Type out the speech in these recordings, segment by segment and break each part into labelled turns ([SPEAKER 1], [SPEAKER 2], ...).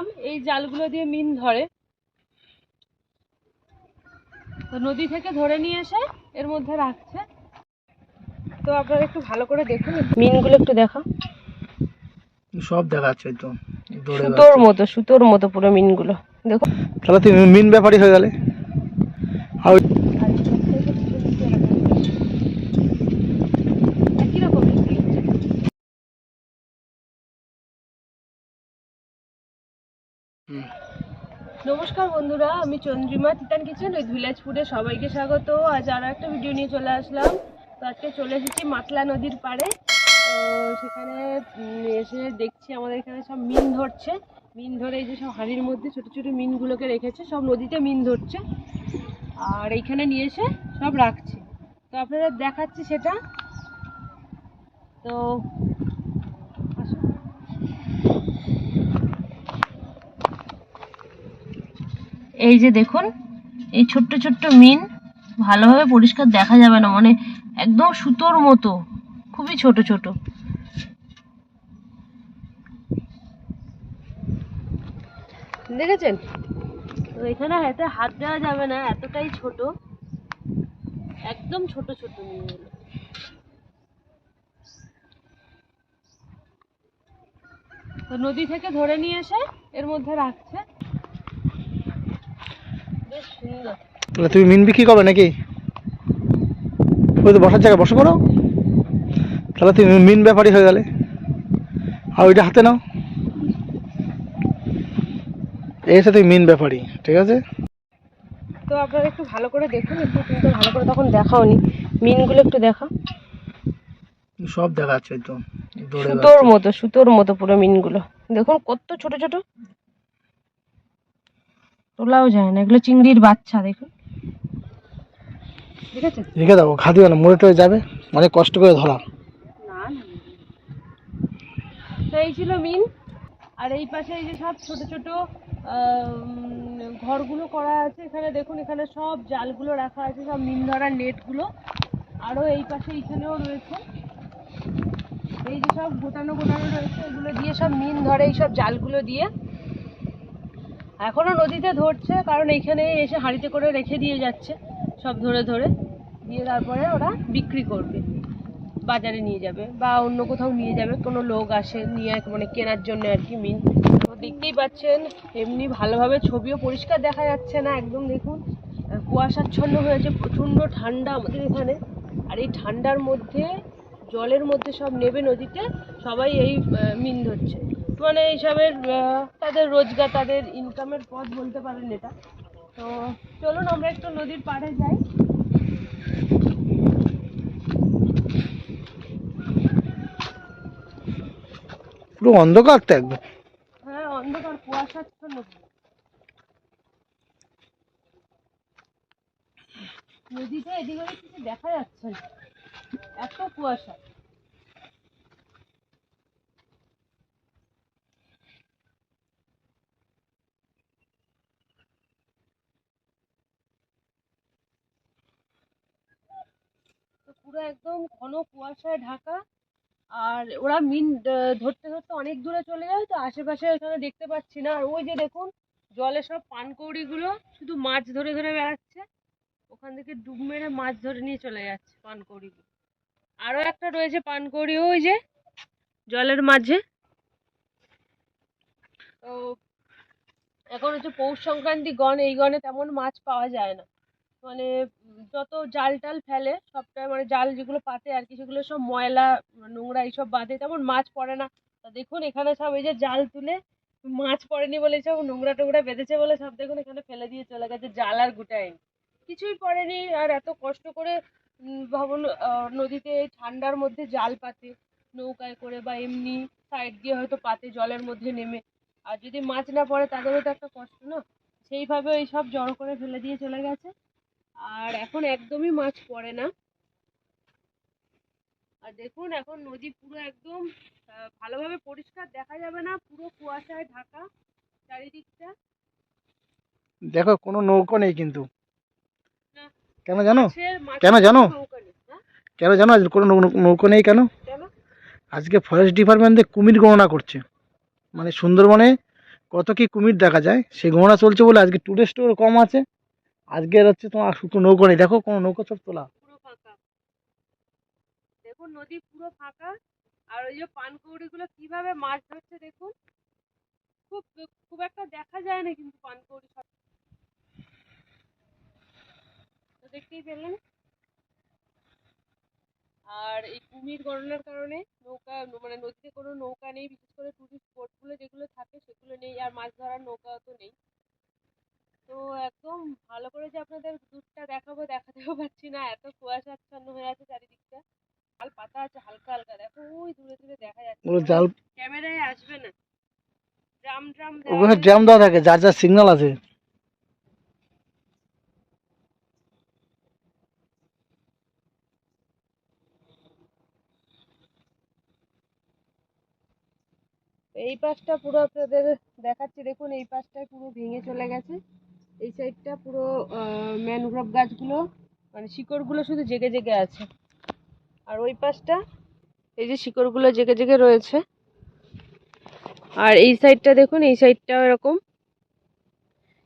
[SPEAKER 1] বলছিলাম এই জালগুলো দিয়ে মিন ধরে। তো নদী থেকে ধরে নিয়ে এসে এর মধ্যে রাখছে। তো আপনারা একটু ভালো করে দেখুন। মিনগুলো একটু দেখা
[SPEAKER 2] সব দেখাচ্ছে তো।
[SPEAKER 1] সুতোর মতো সুতোর মতো পুরো মিনগুলো। দেখুন।
[SPEAKER 2] তাহলে তুমি মিন ব্যাপারই হয়ে গেলে আর ওই-
[SPEAKER 1] একই রকম
[SPEAKER 2] হুম।
[SPEAKER 1] নমস্কার বন্ধুরা, আমি চন্দ্রিমা তিতান কিচেন ওই ভিলেজ ফুডে সবাইকে স্বাগত। আজ আরও একটা ভিডিও নিয়ে চলে আসলাম। তো আজকে চলে এসেছি মাতলা নদীর পাড়ে। তো সেখানে এসে দেখছি আমাদের এখানে সব মিন ধরছে। মিন ধরে এই যে সব হাঁড়ির মধ্যে ছোটো ছোটো মিনগুলোকে রেখেছে, সব নদীতে মিন ধরছে। আর এইখানে নিয়ে এসে সব রাখছে। তো আপনারা দেখাচ্ছি সেটা। তো এই যে দেখুন, এই ছোট্ট ছোট্ট মিন ভালোভাবে পরিষ্কার দেখা যাবে না মানে একদম সুতোর মতো, খুবই ছোট ছোট। দেখেছেন? তো এখানে হাতে হাত দেওয়া যাবে না, এতটাই ছোট। একদম ছোট ছোট নদী থেকে ধরে নিয়ে এসে এর মধ্যে রাখছে।
[SPEAKER 2] তাহলে তুমি মিন বিক্রি করবে নাকি? ওই তো বসার জায়গায় বসে পড়ো। তাহলে তুমি মিন ব্যাপারই হয়ে গেলে। আর ওইটা হাতে নাও। এসে তুমি মিন ব্যাপারই ঠিক আছে?
[SPEAKER 1] তো আপনারা একটু ভালো করে দেখুন একটু তুমি তো ভালো করে তখন দেখাওনি। মিনগুলো একটু দেখা
[SPEAKER 2] সব দেখাচ্ছে তো
[SPEAKER 1] সুতোর মতো সুতোর মতো পুরো মিনগুলো। দেখুন কত ছোট ছোট। তোলাও যায় না এগুলো চিংড়ির বাচ্চা দেখুন ঠিক আছে?
[SPEAKER 2] রেখে দাও খা দিও না মরে টরে যাবে অনেক কষ্ট করে ধরা
[SPEAKER 1] না না তো এই ছিল মিন। আর এই পাশে এই যে সব ছোট ছোট ঘরগুলো করা আছে এখানে দেখুন এখানে সব জালগুলো রাখা আছে সব মিন ধরার নেটগুলো। আরও এই পাশে এইখানেও রয়েছে। এই যে সব গোটানো গোটানো রয়েছে এগুলো দিয়ে সব মিন ধরে এই সব জালগুলো দিয়ে এখনও নদীতে ধরছে, কারণ এইখানে এসে হাঁড়িতে করে রেখে দিয়ে যাচ্ছে, সব ধরে ধরে। দিয়ে তারপরে ওরা বিক্রি করবে, বাজারে নিয়ে যাবে, বা অন্য কোথাও নিয়ে যাবে। কোনো লোক আসে, নিয়ে মানে কেনার জন্য আর কি মিন তো দেখতেই পাচ্ছেন, এমনি ভালোভাবে ছবিও পরিষ্কার দেখা যাচ্ছে না, একদম দেখুন। কুয়াশাচ্ছন্ন হয়েছে, প্রচণ্ড ঠান্ডা আমাদের এখানে। আর এই ঠান্ডার মধ্যে, জলের মধ্যে সব নেবে নদীতে, সবাই এই মিন ধরছে। মানে এইসবের তাদের রোজগার তাদের ইনকামের পথ বলতে পারেন এটা। তো চলুন আমরা একটু নদীর পাড়ে যাই।
[SPEAKER 2] পুরো অন্ধকার তো একদম।
[SPEAKER 1] হ্যাঁ অন্ধকার কুয়াশাচ্ছন্ন। নদীতে এদিক ওদিক কিছু দেখা যাচ্ছে না। এত কুয়াশা তো পুরো একদম ঘন কুয়াশায় ঢাকা। আর ওরা মিন ধরতে ধরতে অনেক দূরে চলে যায়, তো আশেপাশে ওখানে দেখতে পাচ্ছি না। আর ওই যে দেখুন, জলে সব পানকৌড়িগুলো শুধু মাছ ধরে ধরে বেড়াচ্ছে। ওখান থেকে ডুব মেরে মাছ ধরে নিয়ে চলে যাচ্ছে পানকৌড়িগুলো। আরও একটা রয়েছে পানকৌড়ি, ওই যে জলের মাঝে। তো এখন হচ্ছে পৌষ সংক্রান্তি গণ, এই গণে তেমন মাছ পাওয়া যায় না। মানে যত জাল টাল ফেলে সবটাই মানে জাল যেগুলো পাতে আর কি, সেগুলো সব ময়লা, নোংরা এইসব বাদে তেমন মাছ পড়ে না। তা দেখুন এখানে সব এই যে জাল তুলে মাছ পড়েনি বলে সব নোংরা টোংরা বেঁধেছে বলে সব দেখুন এখানে ফেলে দিয়ে চলে গেছে, জাল আর গোটায়নি। কিছুই পড়েনি আর এত কষ্ট করে ভাবুন নদীতে ঠান্ডার মধ্যে জাল পাতে, নৌকায় করে বা এমনি সাইড দিয়ে হয়তো পাতে, জলের মধ্যে নেমে। আর যদি মাছ না পড়ে তাদেরও তো একটা কষ্ট, না? সেইভাবে ওই সব জড়ো করে ফেলে দিয়ে চলে গেছে। আর এখন একদমই মাছ পড়ে না। আর দেখুন এখন নদী পুরো একদম ভালোভাবে পরিষ্কার দেখা যাবে না পুরো কুয়াশায় ঢাকা চারিদিকটা।
[SPEAKER 2] দেখো কোনো নৌকো নেই কিন্তু। কেন জানো? কেন জানো? কেন জানো আজ কোনো নৌকো নেই কেন?
[SPEAKER 1] কেন?
[SPEAKER 2] আজকে ফরেস্ট ডিপার্টমেন্ট কুমির গণনা করছে। মানে সুন্দরবনে কত কি কুমির দেখা যায় সেই গণনা চলছে বলে আজকে টুরিস্টও কম আছে। আজকের হচ্ছে তোমার শুধু নৌকো নেই। দেখো কোনো নৌকো চোখ তোলা।
[SPEAKER 1] আর এই কুমির গণনার কারণে নৌকা মানে নদীতে কোনো নৌকা নেই। বিশেষ করে টুরিস্ট বোটগুলো যেগুলো থাকে সেগুলো নেই। আর মাছ ধরার নৌকাও তো নেই। তো একদম ভালো করে যে আপনাদের দুধটা দেখাবো দেখাতেও পারছি না। এত কুয়াশাচ্ছন্ন হয়ে আছে চারিদিকটা। লাল পাতা আছে হালকা হালকা। দেখো ওই দূরে দূরে দেখা যাচ্ছে। ক্যামেরায় আসবে না। ড্রাম ড্রাম
[SPEAKER 2] ওখানে ড্রাম দেওয়া থাকে যার যার সিগন্যাল আছে।
[SPEAKER 1] এই পাশটা পুরো আপনাদের দেখাচ্ছি। দেখুন এই পাশটায় পুরো ভেঙে চলে গেছে। এই সাইডটা পুরো ম্যানগ্রোভ গাছগুলো মানে শিকড়গুলো শুধু জেগে জেগে আছে। আর ওই পাশটা, এই যে শিকড়গুলো জেগে জেগে রয়েছে। আর এই সাইডটা দেখুন, এই সাইডটাও এরকম।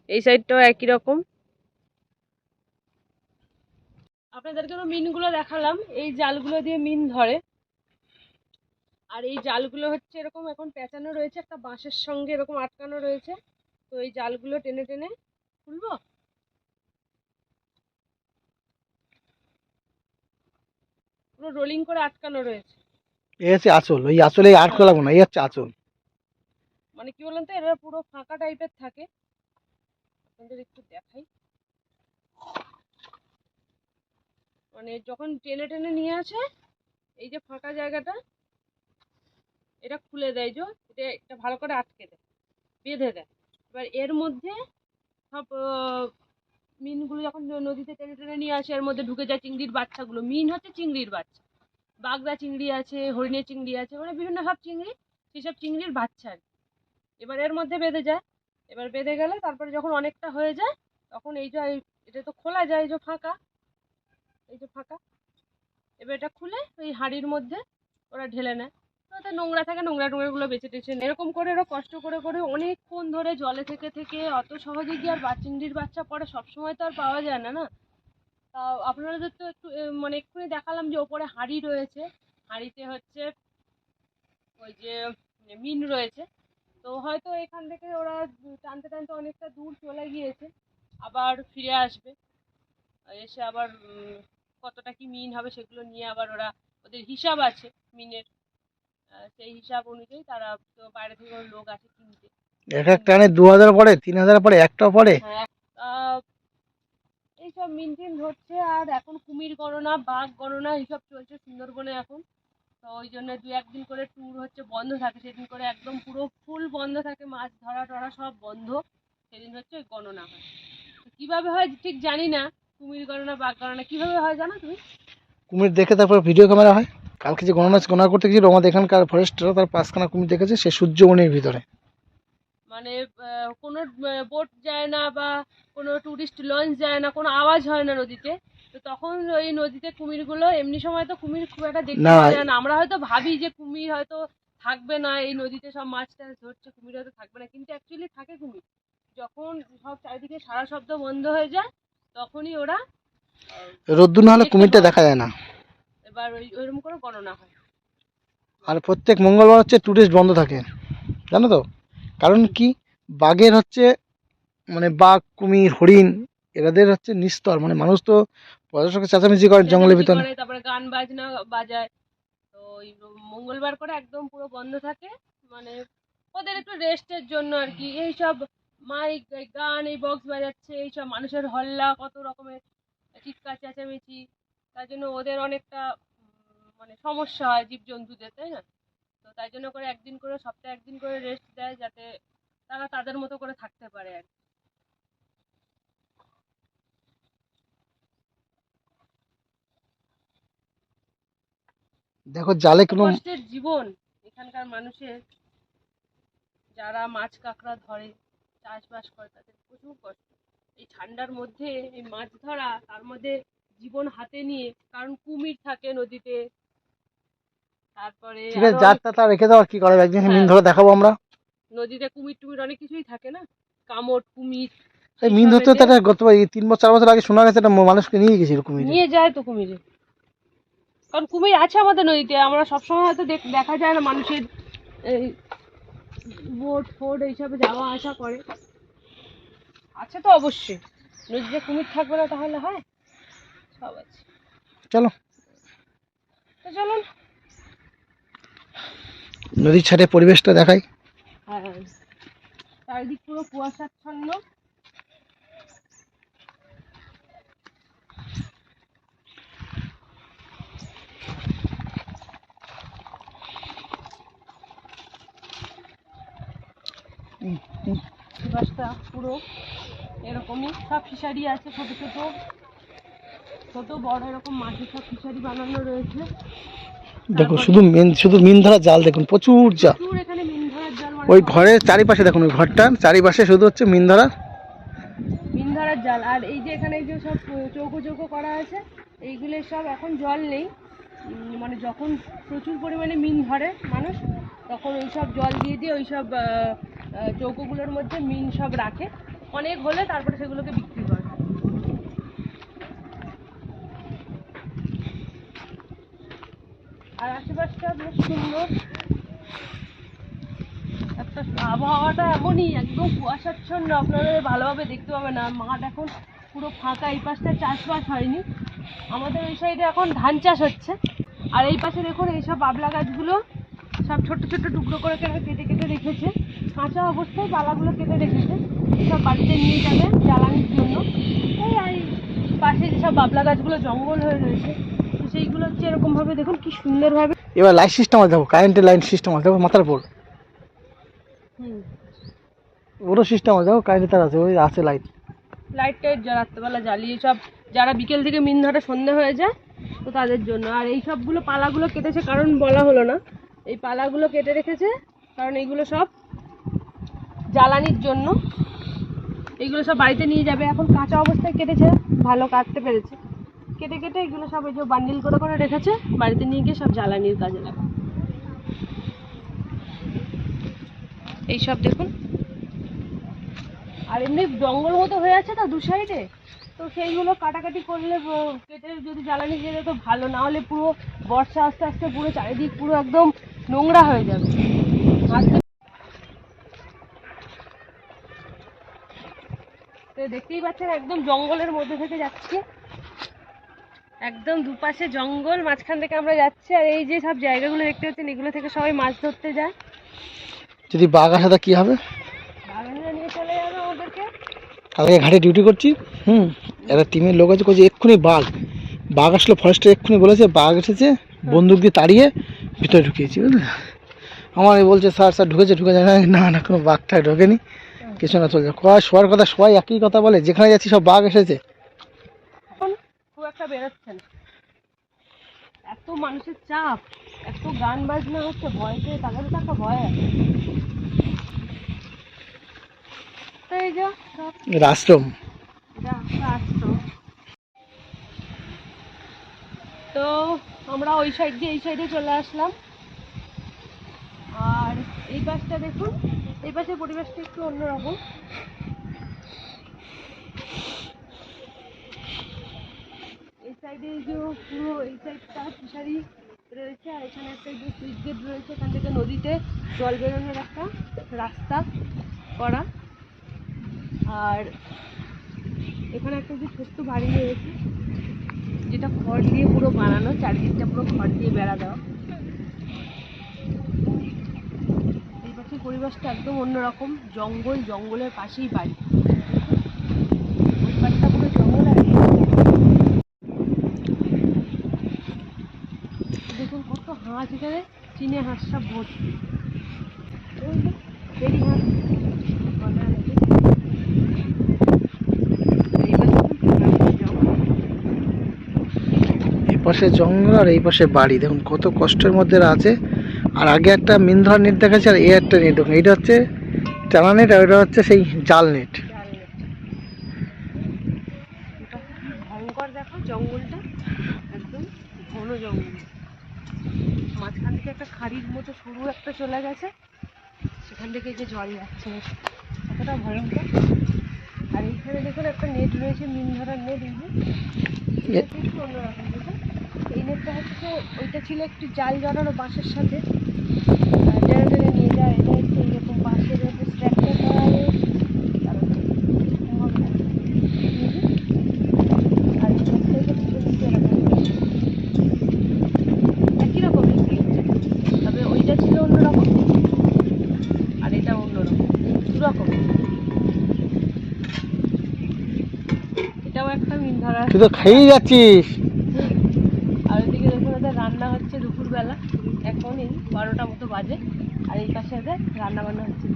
[SPEAKER 1] এই সাইডটাও একই রকম। আপনাদেরকে মিনগুলো দেখালাম। এই জালগুলো দিয়ে মিন ধরে। আর এই জালগুলো হচ্ছে এরকম এখন পেঁচানো রয়েছে, একটা বাঁশের সঙ্গে এরকম আটকানো রয়েছে। তো এই জালগুলো টেনে টেনে খুলবো? পুরো রোলিং করে আটকানো রয়েছে।
[SPEAKER 2] এই হচ্ছে আঁচল ওই আঁচলে আর খোলাবো না এই হচ্ছে আঁচল।
[SPEAKER 1] মানে কি বলুন তো এরা পুরো ফাঁকা টাইপের থাকে। আপনাদের একটু দেখাই। মানে যখন টেনে টেনে নিয়ে আসে এই যে ফাঁকা জায়গাটা এটা খুলে দেয় যে এটা এটা ভালো করে আটকে দেয় বেঁধে দেয়। এবার এর মধ্যে সব মিনগুলো যখন নদীতে টেনে টেনে নিয়ে আসে, এর মধ্যে ঢুকে যায় চিংড়ির বাচ্চাগুলো। মিন হচ্ছে চিংড়ির বাচ্চা। বাগদা চিংড়ি আছে, হরিণের চিংড়ি আছে মানে বিভিন্ন সব চিংড়ি, সেসব চিংড়ির বাচ্চা আর। এবার এর মধ্যে বেঁধে যায়। এবার বেঁধে গেলে তারপরে যখন অনেকটা হয়ে যায়, তখন এই যে এটা তো খোলা যায়, এই যে ফাঁকা, এই যে ফাঁকা। এবার এটা খুলে ওই হাঁড়ির মধ্যে ওরা ঢেলে নেয়। নোংরা থাকে, নোংরা টোংরাগুলো বেছে টেছে এরকম করে ওরা কষ্ট করে করে অনেকক্ষণ ধরে জলে থেকে থেকে অত সহজে কি আর বা চিংড়ির বাচ্চা পড়ে সবসময় তো আর পাওয়া যায় না না? তা আপনাদের তো একটু মানে এক্ষুনি দেখালাম যে ওপরে হাঁড়ি রয়েছে। হাঁড়িতে হচ্ছে ওই যে, মিন রয়েছে। তো হয়তো এখান থেকে ওরা টানতে টানতে অনেকটা দূর চলে গিয়েছে, আবার ফিরে আসবে। এসে আবার কতটা কি মিন হবে সেগুলো নিয়ে আবার ওরা ওদের হিসাব আছে মিনের। সেই হিসাব অনুযায়ী তারা তো বাইরে থেকে লোক আছে কিনতে।
[SPEAKER 2] এক এক টানে দু হাজার পড়ে তিন হাজার পড়ে একটাও পড়ে?
[SPEAKER 1] হ্যাঁ এইসব মিন টিন ধরছে আর এখন কুমির গণনা বাঘ গণনা এইসব চলছে সুন্দরবনে এখন। তো ওই জন্য দু একদিন করে ট্যুর হচ্ছে বন্ধ থাকে সেদিন করে একদম পুরো ফুল বন্ধ থাকে মাছ ধরা টরা সব বন্ধ। সেদিন হচ্ছে ওই গণনা হয়। তো কীভাবে হয় ঠিক জানি না কুমির গণনা বাঘ গণনা কীভাবে হয় জানো তুমি?
[SPEAKER 2] কুমির দেখে তারপর ভিডিও ক্যামেরা হয়? কালকে যে গণনা গণনা করতে গিয়েছিল আমাদের এখানকার ফরেস্টরা তার পাঁচখানা কুমির দেখেছে সে সূর্যমণির ভিতরে।
[SPEAKER 1] মানে কোনো বোট যায় না বা কোনো টুরিস্ট লঞ্চ যায় না কোনো আওয়াজ হয় না নদীতে। তো তখন ওই নদীতে কুমিরগুলো এমনি সময় তো কুমির খুব একটা দেখতে পাওয়া যায় না। আমরা হয়তো ভাবি যে কুমির হয়তো থাকবে না এই নদীতে সব মাছ টাছ ধরছে কুমির হয়তো থাকবে না কিন্তু অ্যাকচুয়ালি থাকে কুমির। যখন সব চারিদিকে সারা শব্দ বন্ধ হয়ে যায় তখনই ওরা
[SPEAKER 2] রোদ্দুর না হলে কুমিরটা দেখা যায় না।
[SPEAKER 1] এবার ওই ওইরকম করে গণনা হয়।
[SPEAKER 2] আর প্রত্যেক মঙ্গলবার হচ্ছে টুরিস্ট বন্ধ থাকে জানো তো? কারণ কি? বাঘের হচ্ছে মানে বাঘ কুমির হরিণ এরাদের হচ্ছে নিস্তর মানে মানুষ তো পর্যটকের চেঁচামেচি করে জঙ্গলের ভিতরে।
[SPEAKER 1] তারপরে গান বাজনা বাজায়। তো ওই মঙ্গলবার করে একদম পুরো বন্ধ থাকে মানে ওদের একটু রেস্টের জন্য আর কি। এইসব মাইক গান এই বক্স বাজাচ্ছে এইসব মানুষের হল্লা কত রকমের চিৎকার চেঁচামেচি। তার জন্য ওদের অনেকটা মানে সমস্যা হয় জীবজন্তুদের তাই না তো তাই জন্য করে একদিন করে সপ্তাহে একদিন করে রেস্ট দেয় যাতে তারা তাদের মতো করে থাকতে পারে আর কি।
[SPEAKER 2] দেখো জালে কোনো
[SPEAKER 1] কষ্টের জীবন এখানকার মানুষের যারা মাছ কাঁকড়া ধরে চাষবাস করে তাদের প্রচুর কষ্ট এই ঠান্ডার মধ্যে এই মাছ ধরা তার মধ্যে জীবন হাতে নিয়ে কারণ কুমির থাকে নদীতে। তারপরে
[SPEAKER 2] ঠিক আছে তা রেখে দাও আর কি করা একদিন মিন ধরে দেখাবো আমরা।
[SPEAKER 1] নদীতে কুমির টুমির অনেক কিছুই থাকে না? কামড় কুমির
[SPEAKER 2] এই মিন ধরতে তো একটা গত তিন বছর চার বছর আগে শোনা গেছে একটা মানুষকে নিয়ে গেছিল কুমির।
[SPEAKER 1] নিয়ে যায় তো কুমিরে। কারণ কুমির আছে আমাদের নদীতে আমরা সবসময় হয়তো দেখ- দেখা যায় না মানুষের। এই বোট ফোট এইসবে যাওয়া আসা করে। আছে তো অবশ্যই। নদীতে কুমির থাকবে না তাহলে হয়?
[SPEAKER 2] চলো।
[SPEAKER 1] তো চলুন।
[SPEAKER 2] নদীর ছাড়ে পরিবেশটা দেখাই।
[SPEAKER 1] হ্যাঁ চারিদিক পুরো কুয়াশাচ্ছন্ন। পুরো এরকমই। সব ফিশারি আছে ছোট ছোট। ছোট বড় এরকম মাঠে সব ফিশারি বানানো রয়েছে।
[SPEAKER 2] দেখো শুধু মিন শুধু মিন ধরা জাল দেখুন প্রচুর জাল।
[SPEAKER 1] এখানে মিন ধরার জাল
[SPEAKER 2] ওই ঘরের চারিপাশে দেখুন ওই ঘরটার চারিপাশে শুধু হচ্ছে মিন ধরা।
[SPEAKER 1] মিন ধরার জাল। আর এই যে এখানে যে সব চৌকো চৌকো করা আছে এইগুলো সব এখন জল নেই। মানে যখন প্রচুর পরিমাণে মিন ধরে মানুষ তখন ওই সব জল দিয়ে দিয়ে ওই সব চৌকোগুলোর মধ্যে মিন সব রাখে। অনেক হলে তারপরে সেগুলোকে বিক্রি করে। আর আশেপাশটা বেশ সুন্দর। একটা আবহাওয়াটা এমনই, একদম কুয়াশাচ্ছন্ন, আপনারা ভালোভাবে দেখতে পাবেন। না মাঠ এখন পুরো ফাঁকা, এই পাশটা চাষবাস হয়নি। আমাদের ওই সাইডে এখন ধান চাষ হচ্ছে। আর এই পাশে দেখুন এইসব বাবলা গাছগুলো সব ছোট ছোট টুকরো করে কেটে কেটে কেটে রেখেছে। কাঁচা অবস্থায় বালাগুলো কেটে রেখেছে। সব বাড়িতে নিয়ে যাবে জ্বালানির জন্য। এই আর পাশে যেসব বাবলা গাছগুলো জঙ্গল হয়ে রয়েছে। সেইগুলো হচ্ছে এরকমভাবে দেখুন কি সুন্দরভাবে।
[SPEAKER 2] এবার লাইট সিস্টেম আছে দেখো কারেন্টের লাইন সিস্টেম আছে দেখো মাথার উপর।
[SPEAKER 1] হুম।
[SPEAKER 2] ওরও সিস্টেম আছে দেখো কারেন্টের তার আছে ওই আছে লাইট
[SPEAKER 1] লাইট টাইট রাত্রেবেলা জ্বালিয়ে সব যারা বিকেল থেকে মিন ধরে সন্ধে হয়ে যায় তো তাদের জন্য। আর এই সবগুলো পালাগুলো কেটেছে কারণ বলা হলো না। এই পালাগুলো কেটে রেখেছে কারণ এইগুলো সব জ্বালানির জন্য। এইগুলো সব বাড়িতে নিয়ে যাবে। এখন কাঁচা অবস্থায় কেটেছে ভালো কাটতে পেরেছে। কেটে কেটে এগুলো সব এই যে বান্ডিল করে করে রেখেছে বাড়িতে নিয়ে গিয়ে সব জ্বালানির কাজে লাগে এইসব দেখুন। আর এমনি জঙ্গল মতো হয়ে আছে তো দু সাইডে তো সেইগুলো কাটাকাটি করলে কেটে যদি জ্বালানি দেয় তো ভালো না হলে পুরো বর্ষা আস্তে আস্তে পুরো চারিদিক পুরো একদম নোংরা হয়ে যাবে। তো দেখতেই পাচ্ছেন একদম জঙ্গলের মধ্যে থেকে যাচ্ছি। একদম দুপাশে জঙ্গল মাঝখান থেকে আমরা যাচ্ছি আর এই যে সব জায়গাগুলো দেখতে পাচ্ছেন এগুলো থেকে সবাই মাছ ধরতে যায়।
[SPEAKER 2] যদি বাঘ আসে তা কী হবে?
[SPEAKER 1] বাগানে নিয়ে চলে যাবে আমাদেরকে।
[SPEAKER 2] কালকে ঘাটে ডিউটি করছি হুম একটা টিমের লোক আছে কইছে এক্ষুনি বাঘ। বাঘ আসলো ফরেস্টে এক্ষুনি বলেছে বাঘ এসেছে বন্দুক দিয়ে তাড়িয়ে ভিতরে ঢুকিয়েছি বুঝলে? আমার বলছে স্যার স্যার ঢুকেছে ঢুকে যায় না না কোনো বাঘ টাঘ ঢোকেনি কিছু না চলছে। কয় শোয়ার কথা সবাই একই কথা বলে যেখানে যাচ্ছি সব বাঘ এসেছে।
[SPEAKER 1] একটা বেরোচ্ছে না। এত মানুষের চাপ এত গান বাজনা হচ্ছে ভয় ভয়তে তাদের তো একটা ভয় আছে। যা তো আমরা ওই সাইড দিয়ে এই সাইডে চলে আসলাম। আর এই পাশটা দেখুন এই পাশের পরিবেশটা একটু অন্যরকম। সাইডে যে পুরো এই সাইডটা ফিশারি রয়েছে, আর এখানে একটা যে সুইচ গেট রয়েছে, এখান থেকে নদীতে জল বেরোনোর একটা রাস্তা করা। আর এখানে একটা যে ছোট্ট বাড়ি রয়েছে, যেটা খড় দিয়ে পুরো বানানো, চারিদিকটা পুরো খড় দিয়ে বেড়া দেওয়া। এই পাশের পরিবেশটা একদম অন্যরকম, জঙ্গল, জঙ্গলের পাশেই বাড়ি ওই পাশটা পুরো জঙ্গল আর এই পাশটা- দেখুন কত হাঁস এখানে চিনে হাঁস। সব ভর্তি পাশে জঙ্গল
[SPEAKER 2] আর এই পাশে বাড়ি। দেখুন কত কষ্টের মধ্যে আছে। আর আগে একটা মিন ধরার নেট দেখাচ্ছে আর এ একটা নেট। দেখুন, এইটা হচ্ছে টানা নেট আর এটা হচ্ছে সেই জাল নেট
[SPEAKER 1] জাল নেই। ওটা কি ভয়ঙ্কর দেখো জঙ্গলটা একদম ঘন জঙ্গল মাঝখান থেকে একটা খাড়ির মতো সরু একটা চলে গেছে সেখান এখান জল যাচ্ছে কতটা ভয়ঙ্কর। আর এইখানে দেখুন একটা নেট রয়েছে মিন ধরার নেট এই যে। এটা
[SPEAKER 2] এ-
[SPEAKER 1] একটু অন্যরকম দেখুন। এই নেটটা হচ্ছে ওইটা ছিল একটু জাল জড়ানো বাঁশের সাথে। টেনে টেনে নিয়ে যায় এটা হচ্ছে এইরকম বাঁশের মধ্যে স্ট্রাকচার করা রয়েছে দাঁড়ান, এরকম হবে না। এই যে, আর এই নেটটা হচ্ছে পিছন দিকে এরকম রয়েছে। একই রকমই তবে ওইটা ছিল অন্যরকম আর এটা অন্যরকম দু রকম এটাও একটা মিন ধরার
[SPEAKER 2] তুই তো খেয়েই যাচ্ছিস।
[SPEAKER 1] আর ওইদিকে দেখুন ওদের রান্না হচ্ছে দুপুরবেলা। এখন এই বারোটা মতো বাজে। আর এই পাশে রান্না বান্না হচ্ছে।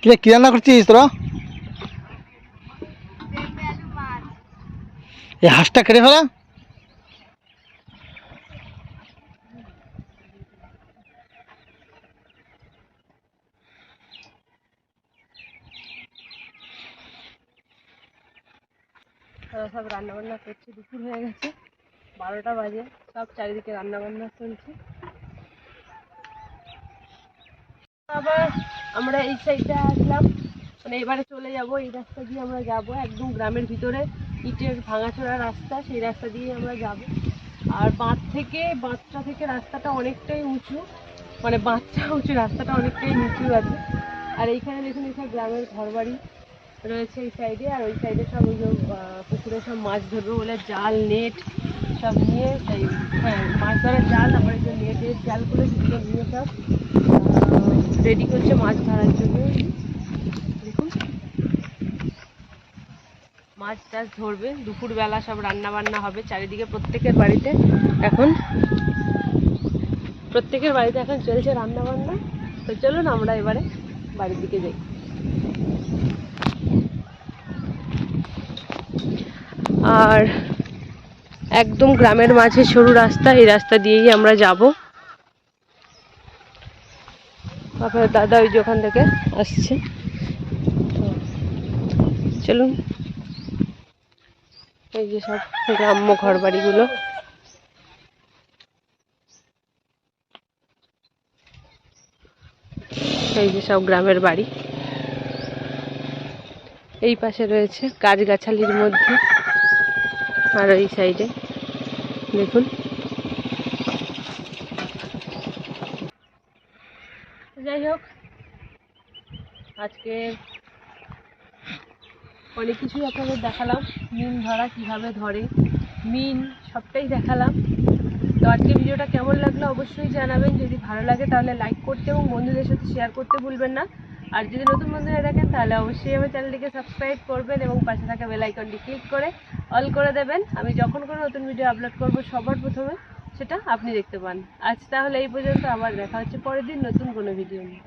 [SPEAKER 2] কিরে কি রান্না করছিস তোরা? এই হাঁসটা কেটে ফেলা?
[SPEAKER 1] ওরা সব রান্না বান্না করছে, দুপুর হয়ে গেছে, বারোটা বাজে, সব চারিদিকে রান্না বান্না চলছে। আবার আমরা এই সাইডে আসলাম মানে এবারে চলে যাব, এই রাস্তা দিয়ে আমরা যাব, একদম গ্রামের ভিতরে, ইটের ভাঙাচোরা রাস্তা, সেই রাস্তা দিয়ে আমরা যাব। আর বাঁধ থেকে, বাঁধটা থেকে রাস্তাটা অনেকটাই উঁচু মানে বাঁধটা উঁচু, রাস্তাটা অনেকটাই নিচু আছে। আর এইখানে দেখুন, এইসব গ্রামের ঘরবাড়ি। রয়েছে এই সাইডে আর ওই সাইডে সব ওই পুকুরে সব মাছ ধরবে বলে জাল নেট সব নিয়ে হ্যাঁ মাছ ধরার জাল এই যে নেটের জালগুলো সেগুলো নিয়ে সব রেডি করছে মাছ ধরার জন্য। দেখুন। মাছ টাছ ধরবে, দুপুরবেলা সব রান্না বান্না হবে চারিদিকে প্রত্যেকের বাড়িতে। এখন, প্রত্যেকের বাড়িতে এখন চলছে রান্না বান্না তো চলুন আমরা এবারে বাড়ির দিকে যাই। আর একদম গ্রামের মাঝে সরু রাস্তা, এই রাস্তা দিয়েই আমরা যাব। আপনার দাদা ওই যে ওখান থেকে আসছে। চলুন। এই যে সব গ্রাম্য ঘর বাড়িগুলো এই যে সব গ্রামের বাড়ি। এই পাশে রয়েছে গাছগাছালির মধ্যে। আর এই সাইডে। দেখুন। যাই হোক, আজকে অনেক কিছুই আপনাদের দেখালাম। মিন ধরা কীভাবে ধরে, মিন সবটাই দেখালাম। তো আজকে ভিডিওটা কেমন লাগল অবশ্যই জানাবেন। যদি ভালো লাগে তাহলে লাইক করতে এবং বন্ধুদের সাথে শেয়ার করতে ভুলবেন না। আর যদি নতুন বন্ধু হয়ে থাকেন, তাহলে অবশ্যই আমার চ্যানেলটিকে সাবস্ক্রাইব করবেন এবং পাশে থাকা বেল আইকনটি ক্লিক করে অল করে দেবেন। আমি যখন কোনো নতুন ভিডিও আপলোড করব, সবার প্রথমে সেটা আপনি দেখতে পান। আজ তাহলে এই পর্যন্ত, আবার দেখা হচ্ছে পরের দিন নতুন কোনো ভিডিও নিয়ে।